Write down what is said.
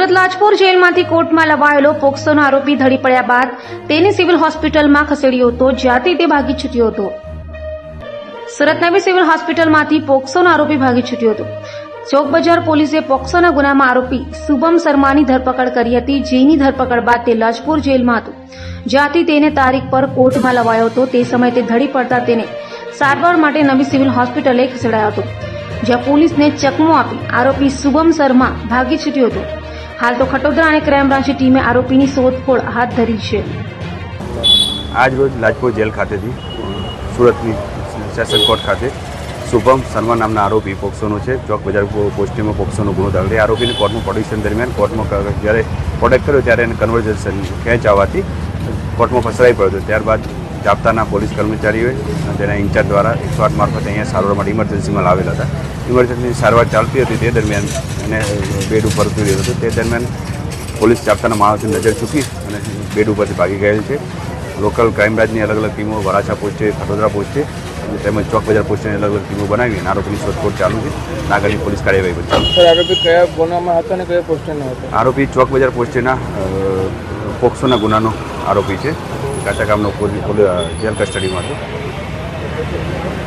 સુરત લાજપોર જેલમાંથી કોર્ટમાં લવાયેલો પોક્સોનો આરોપી ધડી પડ્યા બાદ તેને સિવિલ હોસ્પિટલમાં ખસેડ્યો હતો જ્યાંથી તે ભાગી છૂટ્યો હતો. સુરત નવી સિવિલ હોસ્પિટલમાંથી પોક્સોનો આરોપી ભાગી છૂટ્યો હતો. ચોક બજાર પોલીસે પોક્સોના ગુનામાં આરોપી શુભમ શર્માની ધરપકડ કરી હતી, જેની ધરપકડ બાદ તે લાજપોર જેલમાં હતો, જ્યાંથી તેને તારીખ પર કોર્ટમાં લવાયો હતો. તે સમયે તે ધડી પડતા તેને સારવાર માટે નવી સિવિલ હોસ્પિટલે ખસેડાયો હતો, જ્યાં પોલીસને ચકમો આપી આરોપી શુભમ શર્મા ભાગી છૂટ્યો હતો. હાલ તો ખટોદરા અને ક્રાઇમ બ્રાન્ચની ટીમે આરોપીની શોધખોળ હાથ ધરી છે. આજ રોજ લાજપોર જેલ ખાતેથી સુરતની સેશન કોર્ટ ખાતે શુભમ શર્મા નામના આરોપી પોક્સોનો છે. ચોક બજાર પોસ્ટિંગમાં પોક્સોનો ગુનો દાખલ એ આરોપીને કોર્ટમાં પ્રોડક્શન દરમિયાન કોર્ટમાં જ્યારે પ્રોડક્ટ કર્યો ત્યારે એને કન્વર્ઝેશન ખેંચ આવવાથી કોર્ટમાં ફસરાઈ પડ્યો હતો. ત્યારબાદ જાપ્તાના પોલીસ કર્મચારીઓએ અને તેના ઇન્ચાર્જ દ્વારા એકસો આઠ મારફતે અહીંયા સારવાર માટે ઇમરજન્સીમાં લાવેલા હતા. ઇમરજન્સી સારવાર ચાલતી હતી તે દરમિયાન એને બેડ ઉપર ઉતર્યો હતો. તે દરમિયાન પોલીસ જાપતાના માણસોની નજર ચૂકી અને બેડ ઉપરથી ભાગી ગયેલ છે. લોકલ ક્રાઇમબ્રાન્ચની અલગ અલગ ટીમો વરાછા પોસ્ટે પોસ્ટે અને તેમજ ચોક બજાર પોસ્ટેની અલગ અલગ ટીમો બનાવી અને આરોપીની શોધખોળ ચાલુ છે. નાગરની પોલીસ કાર્યવાહી પણ ચાલુ આરોપી કયા ગુનામાં હતો અને કયા પોસ્ટના હતો? આરોપી ચોક બજાર પોસ્ટેના પોક્સોના ગુનાનો આરોપી છે. કાચા ગામનો જેલ કસ્ટડીમાં હતો